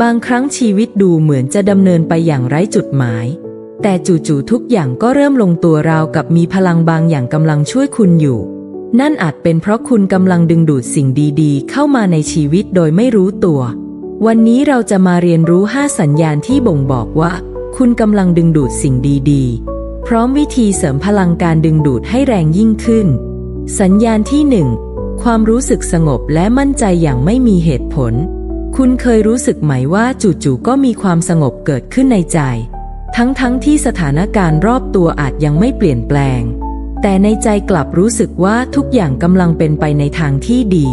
บางครั้งชีวิตดูเหมือนจะดำเนินไปอย่างไร้จุดหมาย แต่จู่ๆทุกอย่างก็เริ่มลงตัวราวกับมีพลังบางอย่างกำลังช่วยคุณอยู่ นั่นอาจเป็นเพราะคุณกำลังดึงดูดสิ่งดีๆ เข้ามาในชีวิตโดยไม่รู้ตัว วันนี้เราจะมาเรียนรู้ 5 สัญญาณที่บ่งบอกว่า คุณกำลังดึงดูดสิ่งดีๆ พร้อมวิธีเสริมพลังการดึงดูดให้แรงยิ่งขึ้น สัญญาณที่ 1 ความรู้สึกสงบและมั่นใจอย่างไม่มีเหตุผล คุณเคยรู้สึกไหมว่าจู่ๆก็มีความสงบเกิดขึ้นในใจ ทั้งๆทที่สถานการณ์รอบตัวอาจยังไม่เปลี่ยนแปลง แต่ในใจกลับรู้สึกว่าทุกอย่างกำลังเป็นไปในทางที่ดี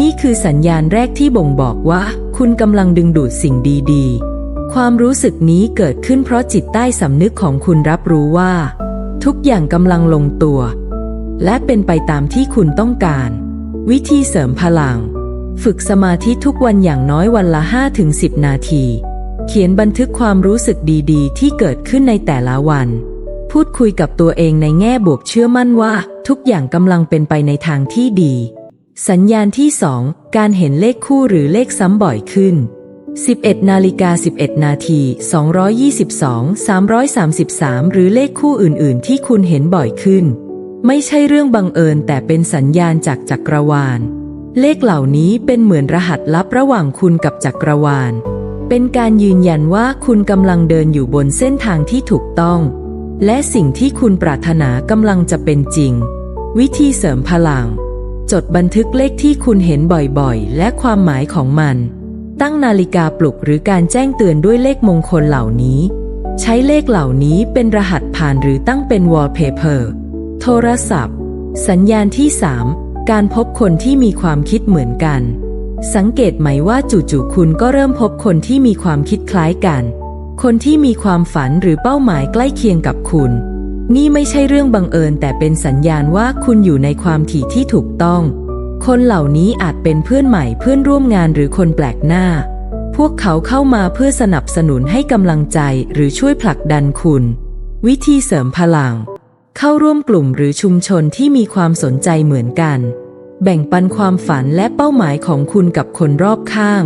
นี่คือสัญญาณแรกที่บ่งบอกว่า คุณกำลังดึงดูดสิ่งดีๆ ความรู้สึกนี้เกิดขึ้นเพราะจิตใต้สำนึกของคุณรับรู้ว่า ทุกอย่างกำลังลงตัว และเป็นไปตามที่คุณต้องการ วิธีเสริมพลัง ฝึกสมาธิทุกวันอย่างน้อยวันละ 5-10 นาที เขียนบันทึกความรู้สึกดีๆ ที่เกิดขึ้นในแต่ละวัน พูดคุยกับตัวเองในแง่บวกเชื่อมั่นว่า ทุกอย่างกำลังเป็นไปในทางที่ดี สัญญาณที่ 2 การเห็นเลขคู่หรือเลขซ้ำบ่อยขึ้น 11นาฬิกา11 นาที 222 333 หรือเลขคู่อื่น ๆ ที่คุณเห็นบ่อยขึ้น ไม่ใช่เรื่องบังเอิญแต่เป็นสัญญาณจากจักรวาล เลขเหล่านี้เป็นเหมือนรหัสลับระหว่างคุณกับจักรวาล เป็นการยืนยันว่าคุณกำลังเดินอยู่บนเส้นทางที่ถูกต้อง และสิ่งที่คุณปรารถนากำลังจะเป็นจริง วิธีเสริมพลัง จดบันทึกเลขที่คุณเห็นบ่อยๆ และความหมายของมัน ตั้งนาฬิกาปลุกหรือการแจ้งเตือนด้วยเลขมงคลเหล่านี้ ใช้เลขเหล่านี้เป็นรหัสผ่านหรือตั้งเป็นวอลเปเปอร์ โทรศัพท์ สัญญาณที่ 3 การพบคนที่มีความคิดเหมือนกัน สังเกตไหมว่าจู่ๆคุณก็เริ่มพบคนที่มีความคิดคล้ายกัน คนที่มีความฝันหรือเป้าหมายใกล้เคียงกับคุณ นี่ไม่ใช่เรื่องบังเอิญแต่เป็นสัญญาณว่าคุณอยู่ในความถี่ที่ถูกต้อง คนเหล่านี้อาจเป็นเพื่อนใหม่เพื่อนร่วมงานหรือคนแปลกหน้า พวกเขาเข้ามาเพื่อสนับสนุนให้กำลังใจหรือช่วยผลักดันคุณ วิธีเสริมพลัง เข้าร่วมกลุ่มหรือชุมชนที่มีความสนใจเหมือนกัน แบ่งปันความฝันและเป้าหมายของคุณกับคนรอบข้าง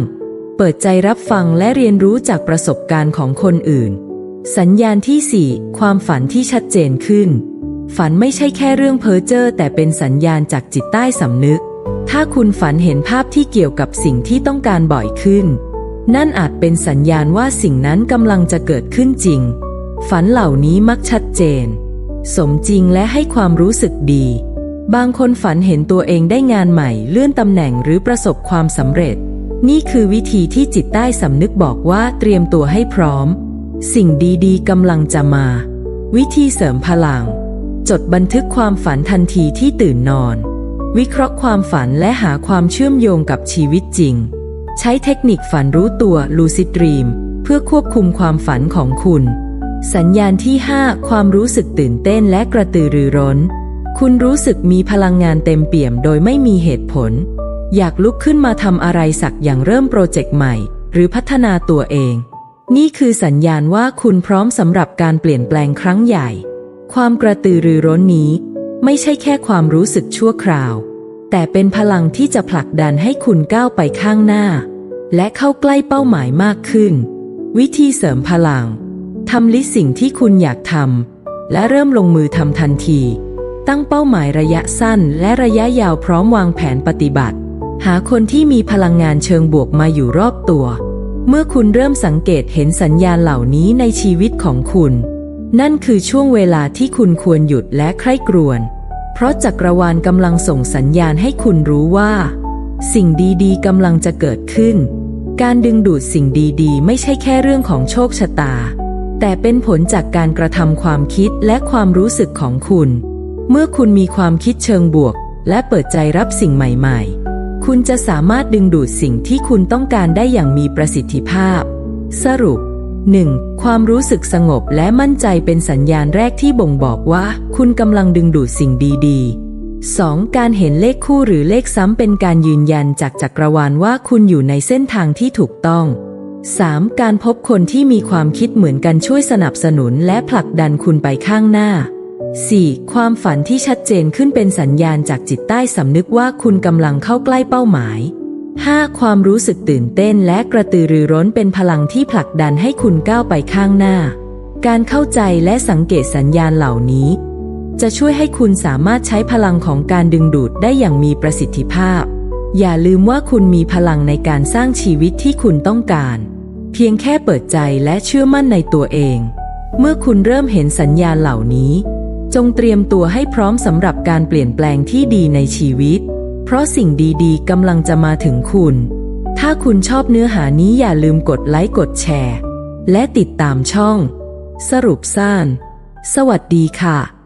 เปิดใจรับฟังและเรียนรู้จากประสบการณ์ของคนอื่น สัญญาณที่ 4 ความฝันที่ชัดเจนขึ้น ฝันไม่ใช่แค่เรื่องเพ้อเจ้อแต่เป็นสัญญาณจากจิตใต้สำนึก ถ้าคุณฝันเห็นภาพที่เกี่ยวกับสิ่งที่ต้องการบ่อยขึ้น นั่นอาจเป็นสัญญาณว่าสิ่งนั้นกำลังจะเกิดขึ้นจริง ฝันเหล่านี้มักชัดเจน สมจริงและให้ความรู้สึกดี บางคนฝันเห็นตัวเองได้งานใหม่ เลื่อนตำแหน่งหรือประสบความสำเร็จ นี่คือวิธีที่จิตใต้สำนึกบอกว่าเตรียมตัวให้พร้อม สิ่งดีๆกำลังจะมา วิธีเสริมพลัง จดบันทึกความฝันทันทีที่ตื่นนอน วิเคราะห์ความฝันและหาความเชื่อมโยงกับชีวิตจริง ใช้เทคนิคฝันรู้ตัว lucid dream เพื่อควบคุมความฝันของคุณ สัญญาณที่ 5 ความรู้สึกตื่นเต้นและกระตือรือร้น คุณรู้สึกมีพลังงานเต็มเปี่ยมโดยไม่มีเหตุผล อยากลุกขึ้นมาทำอะไรสักอย่างเริ่มโปรเจกต์ใหม่ หรือพัฒนาตัวเอง นี่คือสัญญาณว่าคุณพร้อมสำหรับการเปลี่ยนแปลงครั้งใหญ่ ความกระตือรือร้นนี้ ไม่ใช่แค่ความรู้สึกชั่วคราว แต่เป็นพลังที่จะผลักดันให้คุณก้าวไปข้างหน้า และเข้าใกล้เป้าหมายมากขึ้น วิธีเสริมพลัง ทำลิสต์สิ่งที่คุณอยากทำและเริ่มลงมือทำทันที ตั้งเป้าหมายระยะสั้นและระยะยาวพร้อมวางแผนปฏิบัติ หาคนที่มีพลังงานเชิงบวกมาอยู่รอบตัว เมื่อคุณเริ่มสังเกตเห็นสัญญาณเหล่านี้ในชีวิตของคุณ นั่นคือช่วงเวลาที่คุณควรหยุดและใคร่ครวญเพราะจักรวาลกำลังส่งสัญญาณให้คุณรู้ว่า สิ่งดีๆกำลังจะเกิดขึ้น การดึงดูดสิ่งดีๆ ไม่ใช่แค่เรื่องของโชคชะตา แต่เป็นผลจากการกระทำความคิดและความรู้สึกของคุณ เมื่อคุณมีความคิดเชิงบวก และเปิดใจรับสิ่งใหม่ๆ คุณจะสามารถดึงดูดสิ่งที่คุณต้องการได้อย่างมีประสิทธิภาพ สรุป 1. ความรู้สึกสงบและมั่นใจเป็นสัญญาณแรกที่บ่งบอกว่า คุณกำลังดึงดูดสิ่งดีๆ 2. การเห็นเลขคู่หรือเลขซ้ำเป็นการยืนยันจากจักรวาลว่าคุณอยู่ในเส้นทางที่ถูกต้อง 3. การพบคนที่มีความคิดเหมือนกันช่วยสนับสนุนและผลักดันคุณไปข้างหน้า 4. ความฝันที่ชัดเจนขึ้นเป็นสัญญาณจากจิตใต้สำนึกว่าคุณกำลังเข้าใกล้เป้าหมาย 5. ความรู้สึกตื่นเต้นและกระตือรือร้นเป็นพลังที่ผลักดันให้คุณก้าวไปข้างหน้า การเข้าใจและสังเกตสัญญาณเหล่านี้ จะช่วยให้คุณสามารถใช้พลังของการดึงดูดได้อย่างมีประสิทธิภาพ อย่าลืมว่าคุณมีพลังในการสร้างชีวิตที่คุณต้องการ เพียงแค่เปิดใจและเชื่อมั่นในตัวเอง เมื่อคุณเริ่มเห็นสัญญาณเหล่านี้ จงเตรียมตัวให้พร้อมสำหรับการเปลี่ยนแปลงที่ดีในชีวิต เพราะสิ่งดีๆกำลังจะมาถึงคุณ ถ้าคุณชอบเนื้อหานี้อย่าลืมกดไลค์กดแชร์ และติดตามช่อง สรุปสั้นสวัสดีค่ะ